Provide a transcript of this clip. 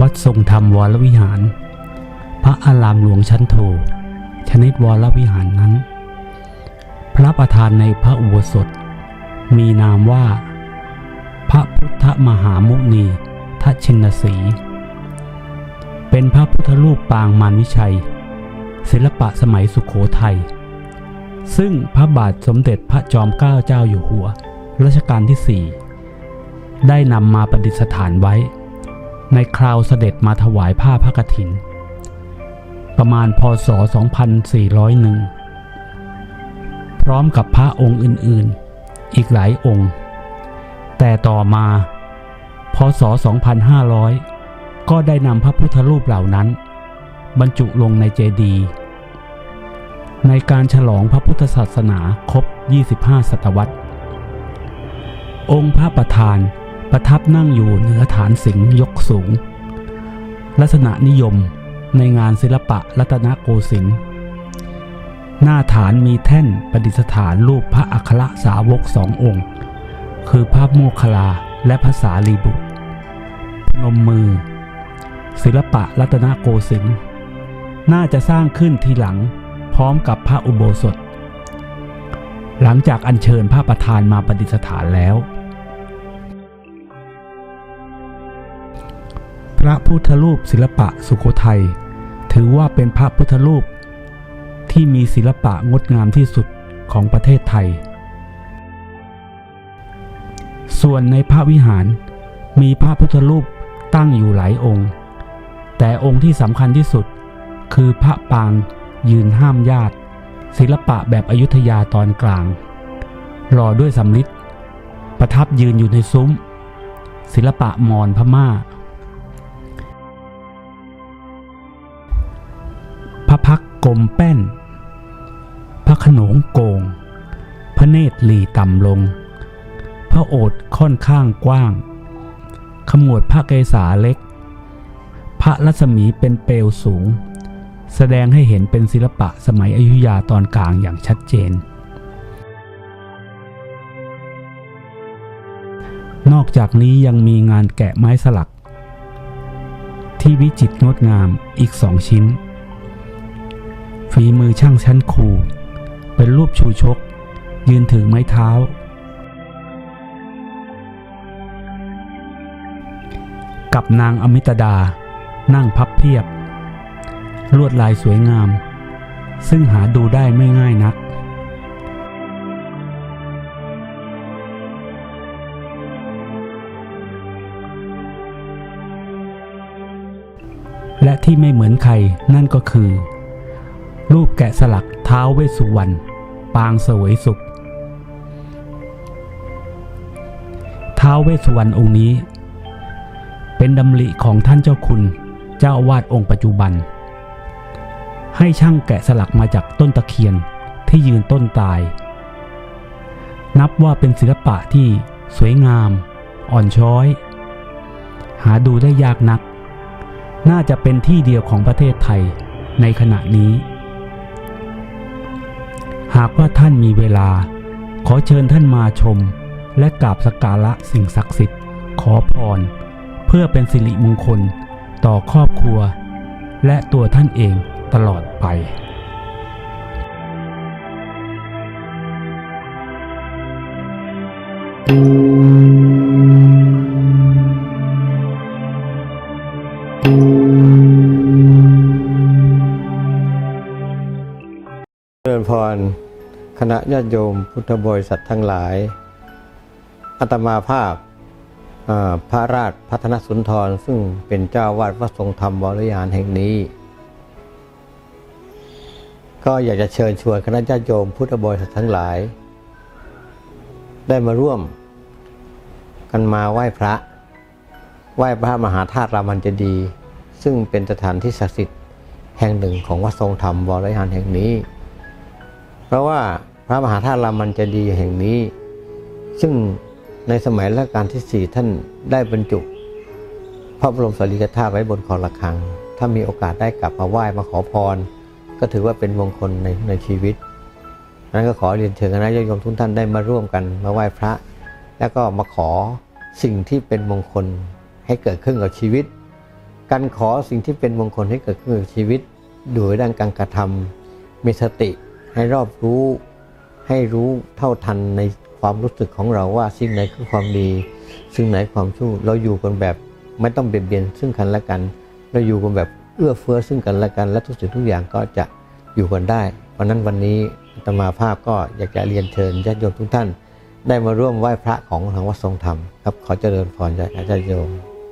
วัดทรงธรรมวรวิหาร พระอารามหลวงชั้นโท ชนิดวรวิหารนั้น พระประธานในพระอุโบสถ มีนามว่า พระพุทธมหามุนีทัชินสี เป็นพระพุทธรูปปางมารวิชัย ศิลปะสมัยสุขโขทัย ซึ่งพระบาทสมเด็จพระจอมเกล้าเจ้าอยู่หัว รัชกาลที่สี่ได้นำมาประดิษฐานไว้ ในคราวเสด็จมาถวายผ้าพระกฐิน ประมาณพศ 2401 พร้อมกับพระองค์อื่นๆ อีกหลายองค์ แต่ต่อมา พศ 2500 ก็ได้นำพระพุทธรูปเหล่านั้น บรรจุลงในเจดีย์ในการฉลองพระพุทธศาสนาครบ 25 ศตวรรษ องค์พระประธาน ประทับนั่งอยู่เหนือฐานสิงห์ยกสูง ลักษณะนิยมในงานศิลปะรัตนโกสินทร์หน้าฐานมีแท่นประดิษฐานรูปพระอัครสาวกสององค์ คือพระโมคคลาและพระสารีบุตรนมมือ ศิลปะรัตนโกสินทร์น่าจะสร้างขึ้นทีหลังพร้อมกับพระอุโบสถ หลังจากอัญเชิญพระประธานมาประดิษฐานแล้ว พระพุทธรูปศิลปะสุโขทัยถือว่าเป็นพระพุทธรูป ที่มีศิลปะงดงามที่สุดของประเทศไทย ส่วนในพระวิหารมีพระพุทธรูปตั้งอยู่หลายองค์ แต่องค์ที่สำคัญที่สุด คือพระปางยืนห้ามญาติ ศิลปะแบบอยุธยาตอนกลางหล่อด้วยสำริดประทับยืนอยู่ในซุ้ม ศิลปะมอญพม่า กลมแป้น พระขนงโกง พระเนตรหลีต่ำลง พระโอษค่อนข้างกว้าง ขมวดพระเกศาเล็ก พระรัศมีเป็นเปลวสูง แสดงให้เห็นเป็นศิลปะสมัยอยุธยาตอนกลางอย่างชัดเจน นอกจากนี้ยังมีงานแกะไม้สลัก ที่วิจิตรงดงามอีกสองชิ้น ช่างชั้นครู เป็นรูปชูชก ยืนถือไม้เท้า กับนางอมิตดา นั่งพับเพียบ ลวดลายสวยงาม ซึ่งหาดูได้ไม่ง่ายนักและที่ไม่เหมือนใครนั่นก็คือ รูปแกะสลักเท้าวเวสุวรรณปางเสวยสุขท้าวเวสุวรรณองค์นี้ เป็นดำริของท่านเจ้าคุณเจ้าวาสองค์ปัจจุบัน ให้ช่างแกะสลักมาจากต้นตะเคียนที่ยืนต้นตาย นับว่าเป็นศิลปะที่สวยงาม อ่อนช้อย หาดูได้ยากนัก น่าจะเป็นที่เดียวของประเทศไทยในขณะนี้ หากว่าท่านมีเวลา ขอเชิญท่านมาชม และกราบสักการะสิ่งศักดิ์สิทธิ์ ขอพร เพื่อเป็นสิริมงคลต่อครอบครัว และตัวท่านเองตลอดไปเจ พร คณะญาติโยมพุทธบริษัททั้งหลายอาตมาภาพาพระราชพัฒนสุนทรซึ่งเป็นเจ้าวาดวัดทรงธรรมวรยานแห่งนี้ ก็อยากจะเชิญชวนคณะญาติโยมพุทธบริษัททั้งหลาย ได้มาร่วม กันมาไหว้พระ ไหว้พระมหาธาตุรามันเจดีย์ซึ่งเป็นสถานที่ศักดิ์สิทธิ์แห่งหนึ่งของวัดทรงธรรมวรยานแห่งนี้ เพราะว่าพระมหาธาตุรามันเจดีแห่งนี้ ซึ่งในสมัยรัชกาลที่สี่ท่านได้บรรจุ พระบรมสารีริกธาตุไว้บนคอระฆัง ถ้ามีโอกาสได้กลับมาไหว้มาขอพร ก็ถือว่าเป็นมงคลในในชีวิตนั้นก็ขอเรียนเชิญคณะญาติโยมทุกท่านได้มาร่วมกันมาไหว้พระ แล้วก็มาขอสิ่งที่เป็นมงคลให้เกิดขึ้นกับชีวิต การขอสิ่งที่เป็นมงคลให้เกิดขึ้นกับชีวิต โดยด้านการกระทำมีสติ ให้รอบรู้ให้รู้เท่าทันในความรู้สึกของเราว่าสิ่งไหนคือความดี สิ่งไหนความชั่วเราอยู่กันแบบไม่ต้องเบียดเบียนซึ่งกันและกัน เราอยู่กันแบบเอื้อเฟื้อซึ่งกันและกัน และทุกสิ่งทุกอย่างก็จะอยู่กันได้ เพราะนั้นวันนี้อาตมาภาพก็อยากจะเรียนเชิญญาติโยมทุกท่าน ได้มาร่วมไหว้พระของทางวัดทรงธรรมครับขอเจริญพรจากอาจารย์โยม